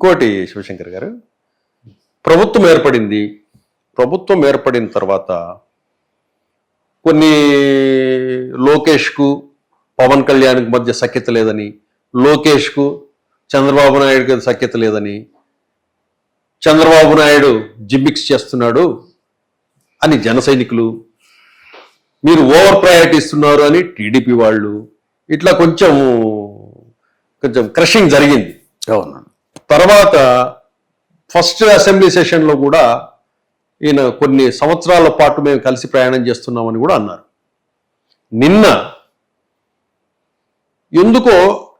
ఇంకోటి శివశంకర్ గారు ప్రభుత్వం ఏర్పడింది. ప్రభుత్వం ఏర్పడిన తర్వాత కొన్ని లోకేష్కు పవన్ కళ్యాణ్కి మధ్య సఖ్యత లేదని లోకేష్కు చంద్రబాబు నాయుడుకి సఖ్యత లేదని చంద్రబాబు నాయుడు జిమ్మిక్స్ చేస్తున్నాడు అని జన సైనికులు మీరు ఓవర్ ప్రయారిటీ ఇస్తున్నారు అని టీడీపీ వాళ్ళు ఇట్లా కొంచెం కొంచెం క్రషింగ్ జరిగింది. అవును. తర్వాత ఫస్ట్ అసెంబ్లీ సెషన్లో కూడా ఈయన కొన్ని సంవత్సరాల పాటు మేము కలిసి ప్రయాణం చేస్తున్నామని కూడా అన్నారు. నిన్న ఎందుకో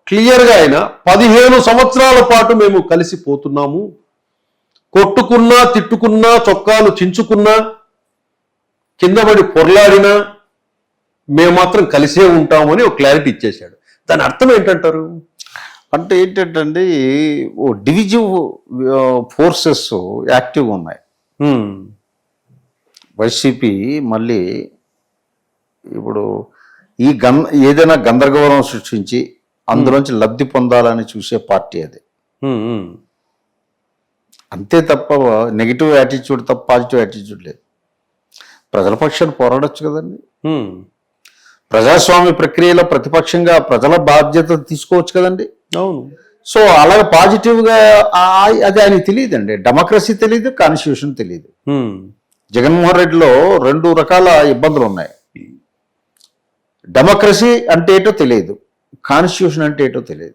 క్లియర్గా ఆయన పదిహేను సంవత్సరాల పాటు మేము కలిసి పోతున్నాము. కొట్టుకున్నా తిట్టుకున్నా చొక్కాలు చించుకున్నా కిందపడి పొర్లాడినా మేము మాత్రం కలిసే ఉంటామని ఒక క్లారిటీ ఇచ్చేశాడు. దాని అర్థం ఏంటంటారు? అంటే ఏంటంటే ఓ డివిజివ్ ఫోర్సెస్ యాక్టివ్గా ఉన్నాయి. వైసీపీ మళ్ళీ ఇప్పుడు ఈ గం ఏదైనా గందరగోళం సృష్టించి అందులోంచి లబ్ధి పొందాలని చూసే పార్టీ అది. అంతే తప్ప నెగిటివ్ యాటిట్యూడ్ తప్ప పాజిటివ్ యాటిట్యూడ్ లేదు ప్రజల పక్షాన్ని పోరాడొచ్చు కదండి. ప్రజాస్వామ్య ప్రక్రియలో ప్రతిపక్షంగా ప్రజల బాధ్యత తీసుకోవచ్చు కదండి అవును. సో అలాగే పాజిటివ్గా ఆ- అది ఆయనకి తెలియదండి. డెమోక్రసీ తెలియదు కాన్స్టిట్యూషన్ తెలియదు. జగన్మోహన్ రెడ్డిలో రెండు రకాల ఇబ్బందులు ఉన్నాయి డెమోక్రసీ అంటే ఏంటో తెలియదు కాన్స్టిట్యూషన్ అంటే ఏంటో తెలియదు.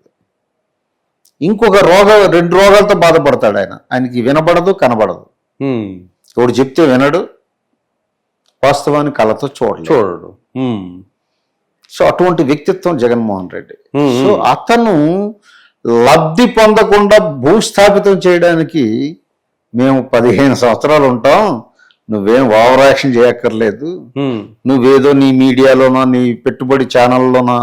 ఇంకొక రోగ రెండు రోగాలతో బాధపడతాడు ఆయన. ఆయనకి వినబడదు కనబడదు. ఒకడు చెప్తే వినడు వాస్తవాన్ని చూడలేదు చూడడు. హ్మ్. సో అటువంటి వ్యక్తిత్వం జగన్మోహన్ రెడ్డి. సో అతను లబ్ధి పొందకుండా భూస్థాపితం చేయడానికి మేము పదిహేను సంవత్సరాలు ఉంటాం నువ్వేం ఓవర్ యాక్షన్ చేయక్కర్లేదు. నువ్వేదో నీ మీడియాలోనో నీ పెట్టుబడి ఛానల్లోనో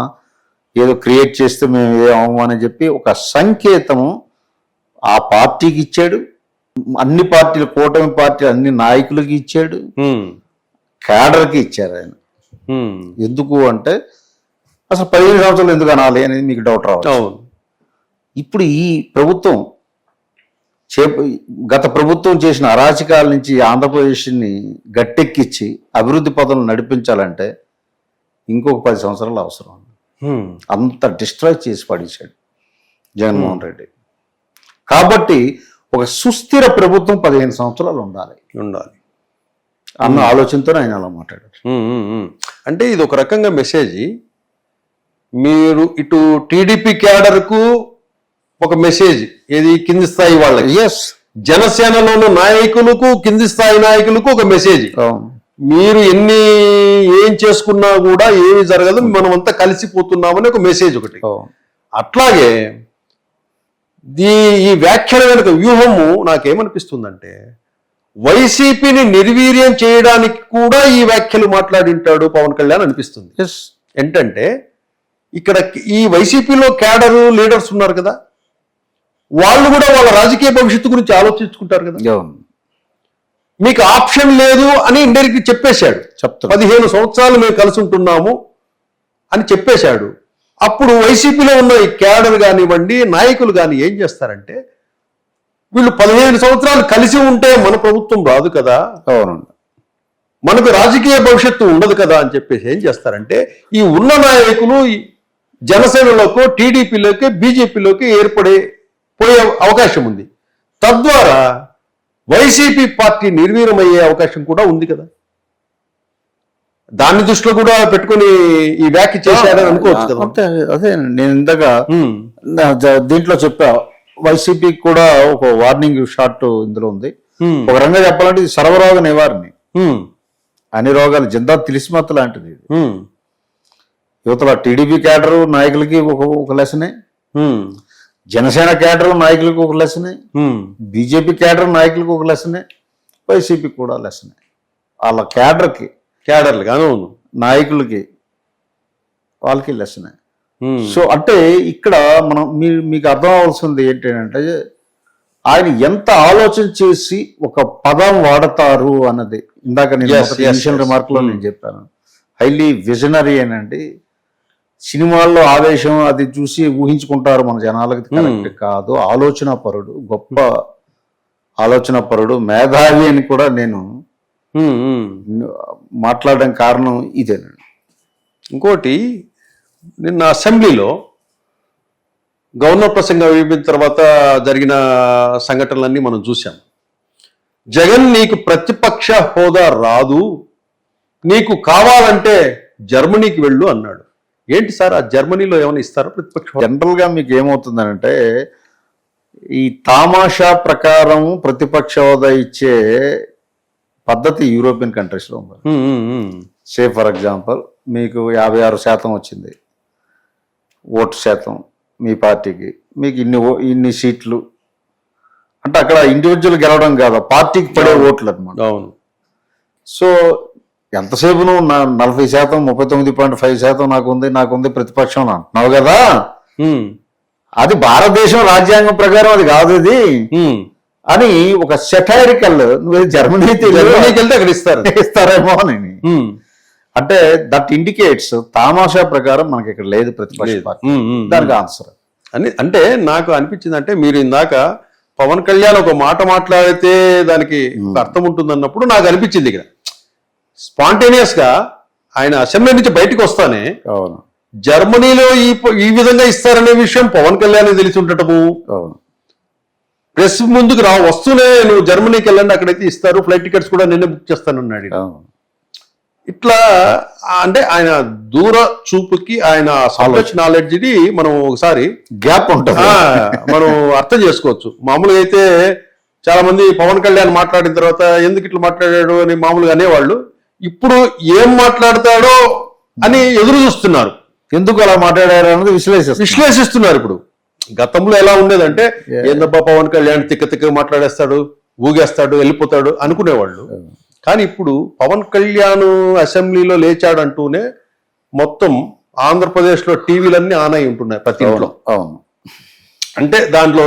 ఏదో క్రియేట్ చేస్తే మేము ఏమో అని చెప్పి ఒక సంకేతము ఆ పార్టీకి ఇచ్చాడు అన్ని పార్టీలు కూటమి పార్టీ అన్ని నాయకులకి ఇచ్చాడు హ్మ్. క్యాడర్కి ఇచ్చారు ఆయన. ఎందుకు అంటే అసలు పదిహేను సంవత్సరాలు ఎందుకు అనాలి అనేది మీకు డౌట్ రావచ్చు. ఇప్పుడు ఈ ప్రభుత్వం చే గత ప్రభుత్వం చేసిన అరాచకాల నుంచి ఆంధ్రప్రదేశ్ని గట్టెక్కించి అభివృద్ధి పదంలో నడిపించాలంటే ఇంకొక పది సంవత్సరాలు అవసరం. అంత డిస్ట్రాయ్ చేసి పడేశాడు జగన్మోహన్ రెడ్డి. కాబట్టి ఒక సుస్థిర ప్రభుత్వం పదిహేను సంవత్సరాలు ఉండాలి. ఉండాలి. అన్న ఆలోచనతో ఆయన అలా మాట్లాడారు. అంటే ఇది ఒక రకంగా మెసేజ్ మీరు ఇటు టీడీపీ క్యాడర్కు ఒక మెసేజ్ ఏది? కింది స్థాయి వాళ్ళకి. ఎస్ జనసేనలోని నాయకులకు కింది స్థాయి నాయకులకు ఒక మెసేజ్ మీరు ఎన్ని ఏం చేసుకున్నా కూడా ఏమి జరగదు. మనం అంతా కలిసిపోతున్నామని ఒక మెసేజ్ ఒకటి. అట్లాగే దీ ఈ వ్యాఖ్యల వెనుక వ్యూహము నాకేమనిపిస్తుందంటే వైసీపీని నిర్వీర్యం చేయడానికి కూడా ఈ వ్యాఖ్యలు మాట్లాడింటాడు పవన్ కళ్యాణ్ అనిపిస్తుంది. ఎస్ ఏంటంటే ఇక్కడ ఈ వైసీపీలో క్యాడరు లీడర్స్ ఉన్నారు కదా. వాళ్ళు కూడా వాళ్ళ రాజకీయ భవిష్యత్తు గురించి ఆలోచించుకుంటారు కదా. మీకు ఆప్షన్ లేదు అని ఇండైరెక్ట్ చెప్పేశాడు. చెప్తాను పదిహేను సంవత్సరాలు మేము కలిసి ఉంటున్నాము అని చెప్పేశాడు. అప్పుడు వైసీపీలో ఉన్న ఈ క్యాడర్ కానివ్వండి నాయకులు కానీ ఏం చేస్తారంటే వీళ్ళు పదిహేను సంవత్సరాలు కలిసి ఉంటే మన ప్రభుత్వం రాదు కదా. అవునండి. మనకు రాజకీయ భవిష్యత్తు ఉండదు కదా అని చెప్పేసి ఏం చేస్తారంటే ఈ ఉన్న నాయకులు జనసేనలోకి టీడీపీలోకి బీజేపీలోకి ఏర్పడే పోయే అవకాశం ఉంది. తద్వారా వైసీపీ పార్టీ నిర్వీర్యమయ్యే అవకాశం కూడా ఉంది కదా. దాన్ని దృష్టిలో కూడా పెట్టుకొని ఈ వ్యాఖ్య చేశాడని అనుకోవచ్చు అదే నేను ఇందాక దీంట్లో చెప్పా వైసీపీకి కూడా ఒక వార్నింగ్ షాట్ ఇందులో ఉంది. ఒక రంగా చెప్పాలంటే ఇది సర్వరోగ నివారణ. అన్ని రోగాలు జిందా తెలిసిమత్త లాంటిది ఇది. ఉమ్, యువతల టీడీపీ క్యాడర్ నాయకులకి ఒక ఒక లెసనే. జనసేన క్యాడర్ నాయకులకి ఒక లెసనే. బీజేపీ క్యాడర్ నాయకులకి ఒక లెసనే. వైసీపీ కూడా లెసనే. వాళ్ళ క్యాడర్కి క్యాడర్లు అవును. నాయకులకి వాళ్ళకి లెసనే. సో అంటే ఇక్కడ మనం మీ మీకు అర్థం అవ్వాల్సింది ఏంటంటే ఆయన ఎంత ఆలోచన చేసి ఒక పదం వాడతారు అన్నది. ఇందాక నేను ఇనిషియల్. రిమార్క్లో నేను చెప్పాను. హైలీ విజనరీ అనండి. సినిమాల్లో ఆవేశం అది చూసి ఊహించుకుంటారు మన జనాలకి. కరెక్ట్ కాదు. ఆలోచన పరుడు గొప్ప ఆలోచన పరుడు మేధావి అని కూడా నేను. మాట్లాడడం కారణం ఇదేనండి. ఇంకోటి నిన్న అసెంబ్లీలో గవర్నర్ ప్రసంగం అయిపోయిన తర్వాత జరిగిన సంఘటనలన్నీ మనం చూసాం జగన్ నీకు ప్రతిపక్ష హోదా రాదు నీకు కావాలంటే జర్మనీకి వెళ్ళు అన్నాడు ఏంటి సార్ ఆ జర్మనీలో ఏమైనా ఇస్తారా ప్రతిపక్ష హోదా? జనరల్గా మీకు ఏమవుతుందనంటే ఈ తామాషా ప్రకారం ప్రతిపక్ష హోదా ఇచ్చే పద్ధతి యూరోపియన్ కంట్రీస్లో ఉంది. సే ఫర్ ఎగ్జాంపుల్ మీకు యాభై ఆరు శాతం వచ్చింది ఓటు శాతం మీ పార్టీకి. మీకు ఇన్ని ఇన్ని సీట్లు. అంటే అక్కడ ఇండివిజువల్ గెలవడం కాదు పార్టీకి పడే ఓట్లు అనమాట అవును. సో ఎంతసేపు నువ్వు నా నలభై శాతం ముప్పై తొమ్మిది పాయింట్ ఫైవ్ శాతం నాకు ఉంది నాకు ఉంది ప్రతిపక్షం అంటున్నావు కదా? అది భారతదేశం రాజ్యాంగం ప్రకారం అది కాదు ఇది. ఉమ్. అని ఒక సెటైరికల్ నువ్వు జర్మనీ జర్మనీకి వెళ్తే అక్కడ ఇస్తారు. ఇస్తారేమో అని. అంటే దట్ ఇండికేట్స్ తామాషా ప్రకారం మనకి ఇక్కడ లేదు ప్రతిపక్ష పార్టీ. దానికి ఆన్సర్. అని అంటే నాకు అనిపించింది అంటే మీరు ఇందాక పవన్ కళ్యాణ్ ఒక మాట మాట్లాడితే దానికి అర్థం ఉంటుంది అన్నప్పుడు నాకు అనిపించింది ఇక్కడ. స్పాంటేనియస్గా ఆయన అసెంబ్లీ నుంచి బయటకు వస్తానే అవును. జర్మనీలో ఈ ఈ విధంగా ఇస్తారనే విషయం పవన్ కళ్యాణ్ తెలిసి ఉండటము. అవును. ప్రెస్ ముందుకు రా వస్తూనే నువ్వు జర్మనీకి వెళ్ళండి అక్కడైతే ఇస్తారు ఫ్లైట్ టికెట్స్ కూడా నిన్నే బుక్ చేస్తానన్నాడు. అవును. ఇట్లా అంటే ఆయన దూర చూపుకి ఆయన సబ్జెక్ట్ నాలెడ్జ్ని మనం ఒకసారి గ్యాప్ ఉంటుంది. మనం అర్థం చేసుకోవచ్చు. మామూలుగా అయితే చాలా మంది పవన్ కళ్యాణ్ మాట్లాడిన తర్వాత ఎందుకు ఇట్లా మాట్లాడాడు అని మామూలుగా అనేవాళ్ళు ఇప్పుడు ఏం మాట్లాడతాడో అని ఎదురు చూస్తున్నారు. ఎందుకు అలా మాట్లాడారు అన్నది విశ్లేషిస్తాం విశ్లేషిస్తున్నారు ఇప్పుడు. గతంలో ఎలా ఉండేదంటే ఏందబ్బా పవన్ కళ్యాణ్ తిక్క తిక్క మాట్లాడేస్తాడు ఊగేస్తాడు వెళ్ళిపోతాడు అనుకునేవాళ్ళు. కానీ ఇప్పుడు పవన్ కళ్యాణ్ అసెంబ్లీలో లేచాడంటూనే మొత్తం ఆంధ్రప్రదేశ్లో టీవీలన్నీ ఆన్ అయి ఉంటున్నాయి ప్రతి ఇంట్లో. అవును. అంటే దాంట్లో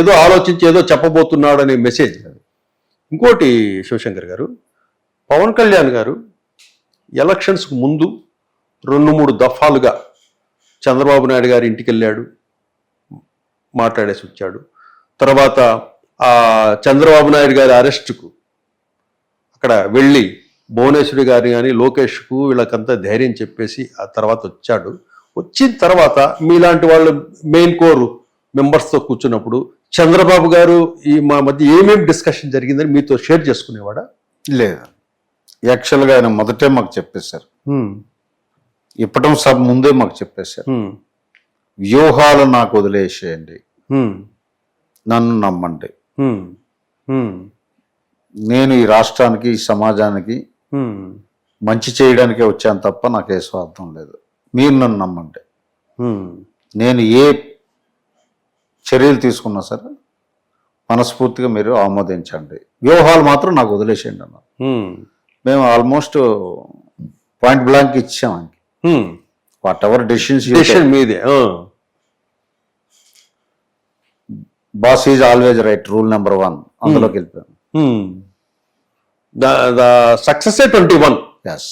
ఏదో ఆలోచించి ఏదో చెప్పబోతున్నాడు అనే మెసేజ్ ఇంకోటి శివశంకర్ గారు పవన్ కళ్యాణ్ గారు ఎలక్షన్స్కు ముందు రెండు మూడు దఫాలుగా చంద్రబాబు నాయుడు గారి ఇంటికి వెళ్ళాడు మాట్లాడేసి వచ్చాడు. తర్వాత ఆ చంద్రబాబు నాయుడు గారి అరెస్టుకు అక్కడ వెళ్ళి భువనేశ్వరి గారిని కానీ లోకేష్కు వీళ్ళకంతా ధైర్యం చెప్పేసి ఆ తర్వాత వచ్చాడు. వచ్చిన తర్వాత మీలాంటి వాళ్ళు మెయిన్ కోర్ మెంబర్స్తో కూర్చున్నప్పుడు చంద్రబాబు గారు ఈ మా మధ్య ఏమేమి డిస్కషన్ జరిగిందని మీతో షేర్ చేసుకునేవాడా? లేదు. యాక్చువల్గా ఆయన మొదటే మాకు చెప్పేశారు. ఇప్పటం సబ్ ముందే మాకు చెప్పేశారు. వ్యూహాలు నాకు వదిలేసేయండి. నన్ను నమ్మండి. నేను ఈ రాష్ట్రానికి ఈ సమాజానికి మంచి చేయడానికే వచ్చాను తప్ప నాకు ఏ స్వార్థం లేదు. మీరు నన్ను నమ్మండి. నేను ఏ చర్యలు తీసుకున్నా సరే మనస్ఫూర్తిగా మీరు ఆమోదించండి. వ్యూహాలు మాత్రం నాకు వదిలేసేయండి అన్నారు. మేము ఆల్మోస్ట్ పాయింట్ బ్లాంక్ ఇచ్చాం. వాట్ ఎవర్ డెసిషన్ మీదే. Boss is always right rule number one అందులోకి వెళ్ళిపోయాం. హ్మ్. The the success twenty one S